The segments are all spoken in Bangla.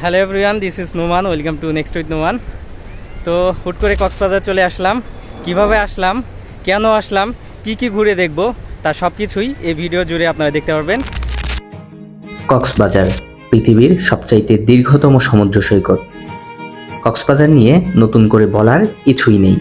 Hello everyone this is Noman welcome to next with Noman তো হুট করে কক্সবাজার চলে আসলাম। কীভাবে আসলাম? কেন আসলাম? কি কি ঘুরে দেখব? তার সব কিছুই এই ভিডিও জুড়ে আপনারা দেখতে পারবেন। কক্সবাজার, পৃথিবীর সবচাইতে দীর্ঘতম সমুদ্র সৈকত। কক্সবাজার নিয়ে নতুন করে বলার কিছুই নেই।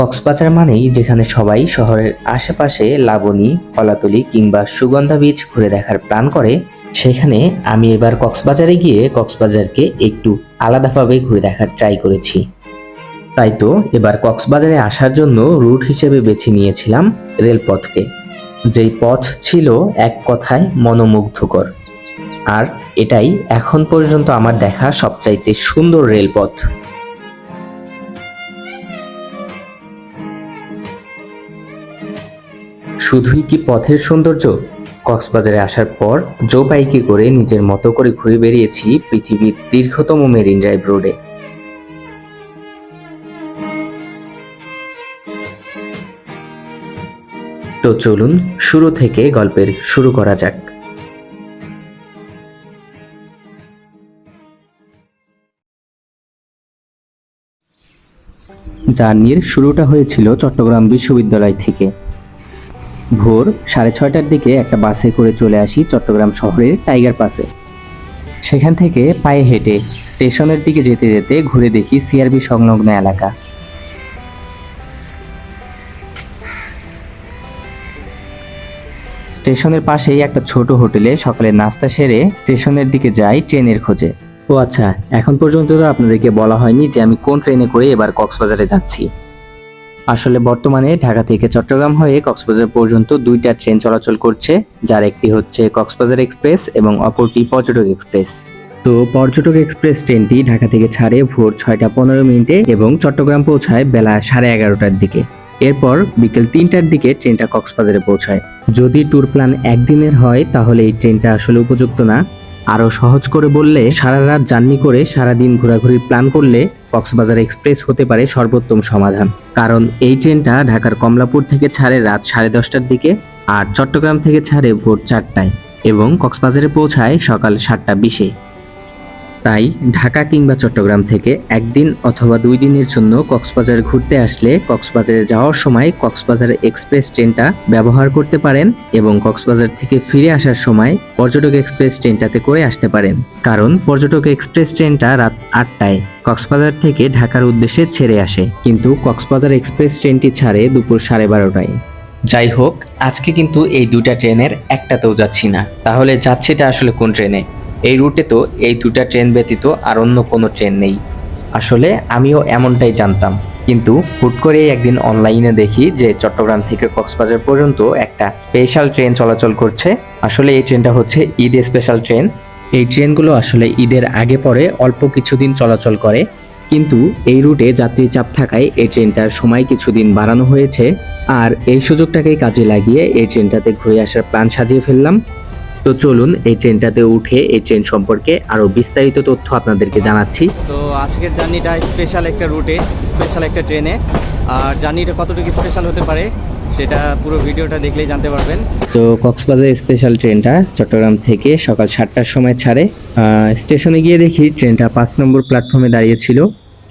কক্সবাজার মানেই যেখানে সবাই শহরের আশেপাশে লাবণী কলাতলি কিংবা সুগন্ধা বীজ ঘুরে দেখার প্ল্যান করে সেখানে আমি এবার কক্সবাজারে গিয়ে কক্সবাজারকে একটু আলাদাভাবে ঘুরে দেখার ট্রাই করেছি। তাই তো এবার কক্সবাজারে আসার জন্য রুট হিসেবে বেছে নিয়েছিলাম রেলপথকে। যেই পথ ছিল এক কথায় মনোমুগ্ধকর। আর এটাই এখন পর্যন্ত আমার দেখা সবচাইতে সুন্দর রেলপথ। শুধুই কি পথের সৌন্দর্য? কক্সবাজারে আসার পর জো বাইকে করে নিজের মতো করে ঘুরে বেরিয়েছি পৃথিবীর দীর্ঘতম মেরিন ড্রাইভ রোডে। তো চলুন শুরু থেকে গল্পের শুরু করা যাক। জার্নির শুরুটা হয়েছিল চট্টগ্রাম বিশ্ববিদ্যালয় থেকে। ভোর সাড়ে ছয়টার দিকে একটা বাসে করে চলে আসি চট্টগ্রাম শহরের টাইগার পাসে। সেখান থেকে পায়ে হেঁটে স্টেশনের দিকে যেতে যেতে ঘুরে দেখি সিআরবি সংলগ্ন এলাকা। স্টেশনের পাশেই একটা ছোট হোটেলে সকালে নাস্তা সেরে স্টেশনের দিকে যাই ট্রেনের খোঁজে। ও আচ্ছা এখন পর্যন্ত তো আপনাদেরকে বলা হয়নি যে আমি কোন ট্রেনে করে এবার কক্সবাজারে যাচ্ছি। আসলে বর্তমানে ঢাকা থেকে চট্টগ্রাম হয়ে কক্সবাজার পর্যন্ত দুইটা ট্রেন চলাচল করছে, যার একটি হচ্ছে কক্সবাজার এক্সপ্রেস এবং অপরটি পর্যটক এক্সপ্রেস। তো পর্যটক এক্সপ্রেস ট্রেনটি ঢাকা থেকে ছাড়ে ভোর ছয়টা পনেরো মিনিটে এবং চট্টগ্রাম পৌঁছায় বেলা সাড়ে এগারোটার দিকে। এরপর বিকেল তিনটার দিকে ট্রেনটা কক্সবাজারে পৌঁছায়। যদি ট্যুর প্ল্যান একদিনের হয়, তাহলে এই ট্রেনটা আসলে উপযুক্ত না। আরও সহজ করে বললে, সারা রাত জার্নি করে সারা দিন ঘোরাঘুরির প্ল্যান করলে কক্সবাজার এক্সপ্রেস হতে পারে সর্বোত্তম সমাধান। কারণ এই ট্রেনটা ঢাকার কমলাপুর থেকে ছাড়ে রাত সাড়ে দশটার দিকে আর চট্টগ্রাম থেকে ছাড়ে ভোর চারটায় এবং কক্সবাজারে পৌঁছায় সকাল সাতটা বিশে। তাই ঢাকা কিংবা চট্টগ্রাম থেকে একদিন অথবা দুই দিনের জন্য কক্সবাজার ঘুরতে আসলে কক্সবাজারে যাওয়ার সময় কক্সবাজার এক্সপ্রেস ট্রেনটা ব্যবহার করতে পারেন এবং কক্সবাজার থেকে ফিরে আসার সময় পর্যটক এক্সপ্রেস ট্রেনটাতে করে আসতে পারেন। কারণ পর্যটক এক্সপ্রেস ট্রেনটা রাত আটটায় কক্সবাজার থেকে ঢাকার উদ্দেশ্যে ছেড়ে আসে, কিন্তু কক্সবাজার এক্সপ্রেস ট্রেনটি ছাড়ে দুপুর সাড়ে বারোটায়। যাই হোক, আজকে কিন্তু এই দুটা ট্রেনের একটাতেও যাচ্ছি না। তাহলে যাচ্ছিটা আসলে কোন ট্রেনে? এই রুটে তো এই দুটা ট্রেন ব্যতীত আর অন্য কোনো ট্রেন নেই। আসলে আমিও এমনটাই জানতাম। কিন্তু হুট করেই একদিন অনলাইনে দেখি যে চট্টগ্রাম থেকে কক্সবাজার পর্যন্ত একটা স্পেশাল ট্রেন চলাচল করছে। আসলে এই ট্রেনটা হচ্ছে ঈদ স্পেশাল ট্রেন এই ট্রেনগুলো আসলে ঈদের আগে পরে অল্প কিছুদিন চলাচল করে। কিন্তু এই রুটে যাত্রী চাপ থাকায় এই ট্রেনটার সময় কিছুদিন বাড়ানো হয়েছে। আর এই সুযোগটাকেই কাজে লাগিয়ে এই ট্রেনটাতে ঘুরে আসার প্ল্যান সাজিয়ে ফেললাম। তো চলুন এই ট্রেনটাতে উঠে এই ট্রেন সম্পর্কে আরও বিস্তারিত তথ্য আপনাদেরকে জানাচ্ছি। তো আজকের জার্নিটা স্পেশাল একটা রুটে স্পেশাল একটা ট্রেনে আর জার্নিটা কতটুকু স্পেশাল হতে পারে সেটা পুরো ভিডিওটা দেখলেই জানতে পারবেন। তো কক্সবাজার স্পেশাল ট্রেনটা চট্টগ্রাম থেকে সকাল সাতটার সময় ছাড়ে। স্টেশনে গিয়ে দেখি ট্রেনটা পাঁচ নম্বর প্ল্যাটফর্মে দাঁড়িয়েছিল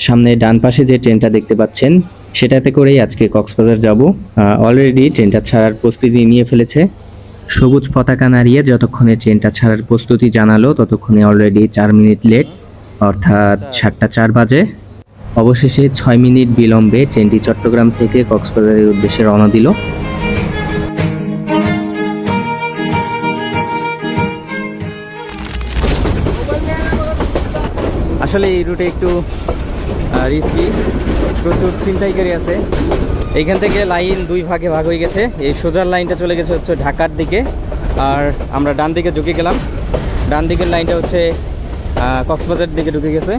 সামনে ডান পাশে যে ট্রেনটা দেখতে পাচ্ছেন সেটাতে করেই আজকে কক্সবাজার যাব। অলরেডি ট্রেনটা ছাড়ার প্রস্তুতি নিয়ে ফেলেছে। সবুজ পতাকা নাড়িয়ে যতক্ষণে ট্রেনটা ছাড়ার প্রস্তুতি জানালো, ততক্ষণে অলরেডি চার মিনিট লেট অর্থাৎ সাতটা চার বাজে। অবশেষে ছয় মিনিট বিলম্বে ট্রেনটি চট্টগ্রাম থেকে কক্সবাজারের উদ্দেশ্যে রওনা দিল। আসলে এই রুটে একটু রিস্কি প্রচুর ছিনতাইকারী আছে। এইখান থেকে লাইন দুই ভাগে ভাগ হয়ে গেছে। এই সোজার লাইনটা চলে গেছে হচ্ছে ঢাকার দিকে। আর আমরা ডান দিকে ঢুকে গেলাম। ডান দিকের লাইনটা হচ্ছে কক্সবাজার দিকে ঢুকে গেছে।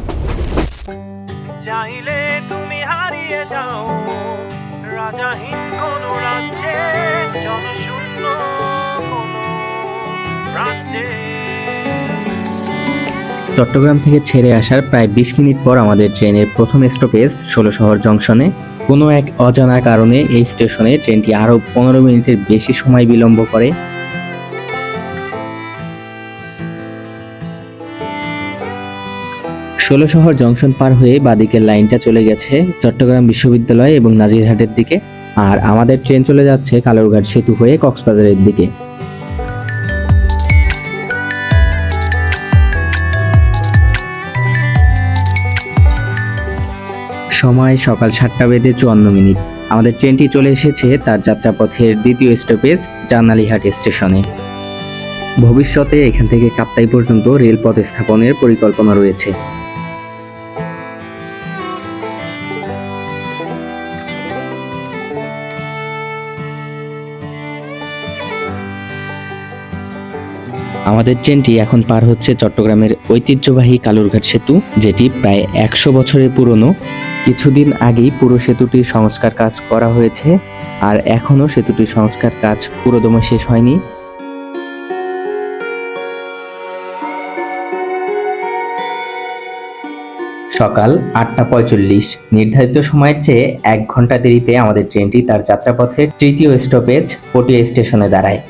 রাজাহীন কোন রাজ্যে, জনশূন্য কোন রাজ্যে। চট্টগ্রাম থেকে ছেড়ে আসার প্রায় বিশ মিনিট পর আমাদের ট্রেনের প্রথম স্টপেজ ষোলোশহর জংশনে। কোনো এক অজানা কারণে এই স্টেশনে ট্রেনটি আরও পনেরো মিনিটের বেশি সময় বিলম্ব করে। ষোলোশহর জংশন পার হয়ে বাদিকের লাইনটা চলে গেছে চট্টগ্রাম বিশ্ববিদ্যালয় এবং নাজিরহাটের দিকে। আর আমাদের ট্রেন চলে যাচ্ছে কালুরঘাট সেতু হয়ে কক্সবাজারের দিকে। সময় সকাল সাতটা বেজে চুয়ান্ন মিনিট। আমাদের ট্রেনটি চলে এসেছে তার যাত্রাপথের দ্বিতীয় স্টপেজ জানালিহাট স্টেশনে। ভবিষ্যতে এখান থেকে কাপ্তাই পর্যন্ত রেলপথ স্থাপনের পরিকল্পনা রয়েছে। আমাদের ট্রেনটি এখন পার হচ্ছে চট্টগ্রামের ঐতিহ্যবাহী কালুরঘাট সেতু, যেটি প্রায় একশো বছরের পুরনো। কিছুদিন আগেই পুরো সেতুটির সংস্কার কাজ করা হয়েছে, আর এখনও সেতুটির সংস্কার কাজ পুরোদমে শেষ হয়নি। সকাল আটটা পঁয়তাল্লিশ নির্ধারিত সময়ের চেয়ে এক ঘণ্টা দেরিতে আমাদের ট্রেনটি তার যাত্রাপথের তৃতীয় স্টপেজ পটিয়া স্টেশনে দাঁড়ায়।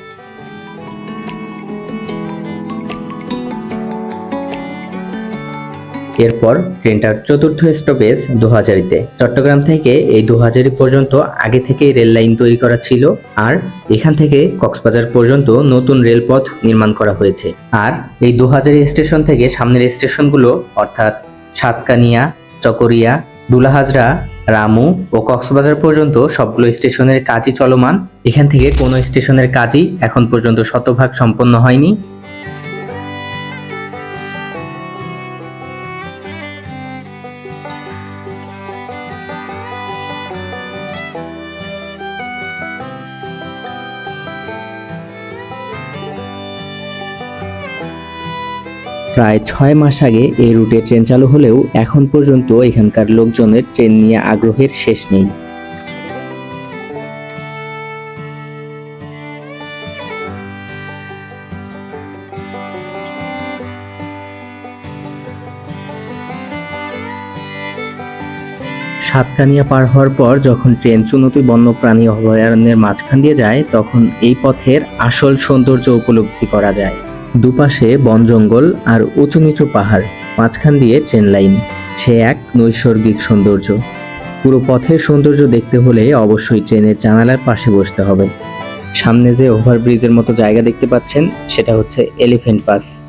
এরপর ট্রেনটার চতুর্থ স্টপেজ দুহাজারিতে। চট্টগ্রাম থেকে এই দুহাজারি পর্যন্ত আগে থেকেই রেল লাইন তৈরি করা ছিল আর এখান থেকে কক্সবাজার পর্যন্ত নতুন রেলপথ নির্মাণ করা হয়েছে। আর এই দুহাজারি স্টেশন থেকে সামনের স্টেশনগুলো অর্থাৎ সাতকানিয়া, চকরিয়া, দুলাহাজরা, রামু ও কক্সবাজার পর্যন্ত সবগুলো স্টেশনের কাজই চলমান। এখান থেকে কোনো স্টেশনের কাজই এখন পর্যন্ত শতভাগ সম্পন্ন হয়নি। প্রায় ছয় মাস আগে এই রুটে ট্রেন চালু হলেও এখন পর্যন্ত এখানকার লোকজনের ট্রেন নিয়ে আগ্রহের শেষ নেই। সাতকানিয়া পার হওয়ার পর যখন ট্রেন চুনতি বন্যপ্রাণী অভয়ারণ্যের মাঝখান দিয়ে যায়, তখন এই পথের আসল সৌন্দর্য উপলব্ধি করা যায়। দুপাশে বন জঙ্গল আর উঁচু নিচু পাহাড়, মাঝখান দিয়ে ট্রেন লাইন। সে এক নৈসর্গিক সৌন্দর্য। পুরো পথের সৌন্দর্য দেখতে হলে অবশ্যই ট্রেনের জানালার পাশে বসতে হবে। সামনে যে ওভারব্রিজের মতো জায়গা দেখতে পাচ্ছেন, সেটা হচ্ছে এলিফেন্ট পাস।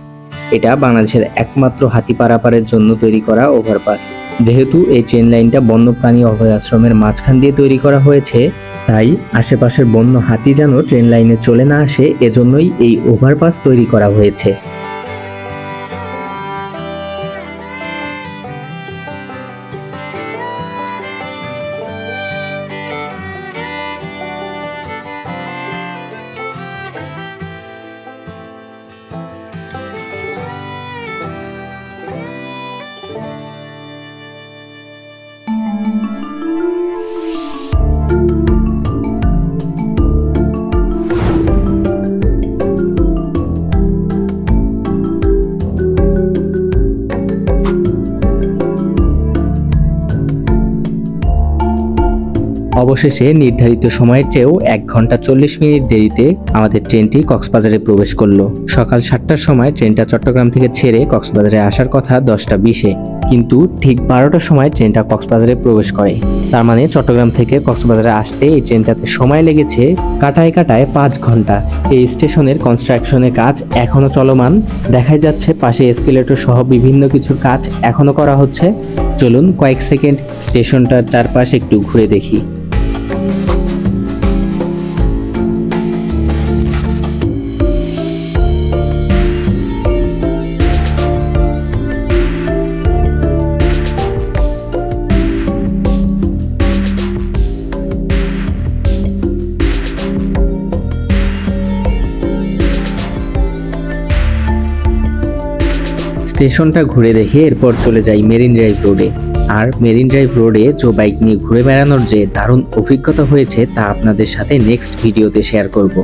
এটা বাংলাদেশের একমাত্র হাতি পারাপারের জন্য তৈরি করা ওভারপাস। যেহেতু এই ট্রেন লাইনটা বন্যপ্রাণী অভয়াশ্রমের মাঝখান দিয়ে তৈরি করা হয়েছে তাই আশেপাশের বন্য হাতি যেন ট্রেন লাইনে চলে না আসে, এজন্যই এই ওভারপাস তৈরি করা হয়েছে। অবশেষে নির্ধারিত সময়ের চেয়েও এক ঘণ্টা চল্লিশ মিনিট দেরিতে আমাদের ট্রেনটি কক্সবাজারে প্রবেশ করল। সকাল সাতটার সময় ট্রেনটা চট্টগ্রাম থেকে ছেড়ে কক্সবাজারে আসার কথা দশটা বিশে। কিন্তু ঠিক বারোটার সময় ট্রেনটা কক্সবাজারে প্রবেশ করে। তার মানে চট্টগ্রাম থেকে কক্সবাজারে আসতে এই ট্রেনটাতে সময় লেগেছে কাটায় কাটায় পাঁচ ঘণ্টা। এই স্টেশনের কনস্ট্রাকশনের কাজ এখনও চলমান। দেখাই যাচ্ছে পাশে এসকেলেটর সহ বিভিন্ন কিছুর কাজ এখনও করা হচ্ছে। চলুন কয়েক সেকেন্ড স্টেশনটার চারপাশ একটু ঘুরে দেখি। স্টেশনটা ঘুরে দেখে এরপর চলে যাই মেরিন ড্রাইভ রোডে। আর মেরিন ড্রাইভ রোডে যে বাইক নিয়ে ঘুরে বেড়ানোর যে দারুণ অভিজ্ঞতা হয়েছে তা আপনাদের সাথে নেক্সট ভিডিওতে শেয়ার করব।